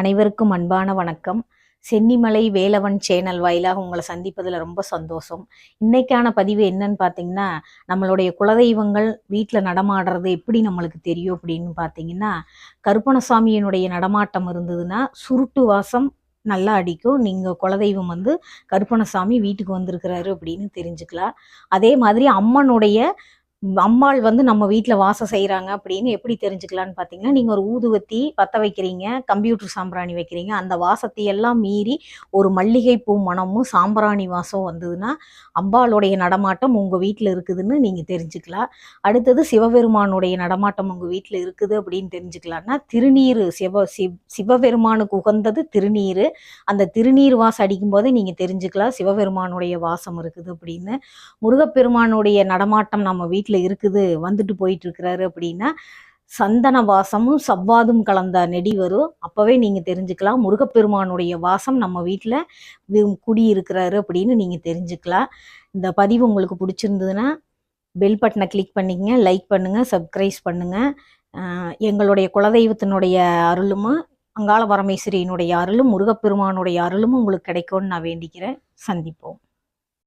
அனைவருக்கும் அன்பான வணக்கம். சென்னிமலை வேலவன் சேனல் வாயிலாக உங்களை சந்திப்பதில் ரொம்ப சந்தோஷம். இன்னைக்கான பதிவு என்னன்னு பார்த்தீங்கன்னா நம்மளுடைய குலதெய்வங்கள் வீட்டில் நடமாடுறது எப்படி நம்மளுக்கு தெரியும் அப்படின்னு பார்த்தீங்கன்னா கருப்பணசாமியினுடைய நடமாட்டம் இருந்ததுன்னா சுருட்டு வாசம் நல்லா அடிக்கும். நீங்கள் குலதெய்வம் வந்து கருப்பணசாமி வீட்டுக்கு வந்திருக்கிறாரு அப்படின்னு தெரிஞ்சுக்கலாம். அதே மாதிரி அம்மனுடைய அம்மாள் வந்து நம்ம வீட்டில் வாசம் செய்கிறாங்க அப்படின்னு எப்படி தெரிஞ்சுக்கலான்னு பார்த்தீங்கன்னா நீங்கள் ஒரு ஊதுவத்தி பற்ற வைக்கிறீங்க கம்ப்யூட்டர் சாம்பிராணி வைக்கிறீங்க அந்த வாசத்தையெல்லாம் மீறி ஒரு மல்லிகை பூ மணமும் சாம்பிராணி வாசம் வந்ததுன்னா அம்பாளுடைய நடமாட்டம் உங்கள் வீட்டில் இருக்குதுன்னு நீங்கள் தெரிஞ்சுக்கலாம். அடுத்தது சிவபெருமானுடைய நடமாட்டம் உங்கள் வீட்டில் இருக்குது அப்படின்னு தெரிஞ்சுக்கலாம்னா திருநீர் சிவ சிவ் சிவபெருமானுக்கு உகந்தது திருநீர். அந்த திருநீர் வாசம் அடிக்கும்போதே நீங்கள் தெரிஞ்சுக்கலாம் சிவபெருமானுடைய வாசம் இருக்குது அப்படின்னு. முருகப்பெருமானுடைய நடமாட்டம் நம்ம வீட்டில் வீட்டில் இருக்குது வந்துட்டு போயிட்டு இருக்கிறாரு அப்படின்னா சந்தன வாசமும் சவ்வாதும் கலந்த நெடி வரும். அப்போவே நீங்கள் தெரிஞ்சுக்கலாம். முருகப்பெருமானுடைய வாசம் நம்ம வீட்டில் குடியிருக்கிறாரு அப்படின்னு நீங்கள் தெரிஞ்சுக்கலாம். இந்த பதிவு உங்களுக்கு பிடிச்சிருந்ததுன்னா பெல் பட்டனை கிளிக் பண்ணிக்கங்க லைக் பண்ணுங்கள் சப்ஸ்கிரைப் பண்ணுங்கள் எங்களுடைய குலதெய்வத்தினுடைய அருளும் அங்காள பரமேஸ்வரியினுடைய அருளும் முருகப்பெருமானுடைய அருளும் உங்களுக்கு கிடைக்கும்னு நான் வேண்டிக்கிறேன். சந்திப்போம்.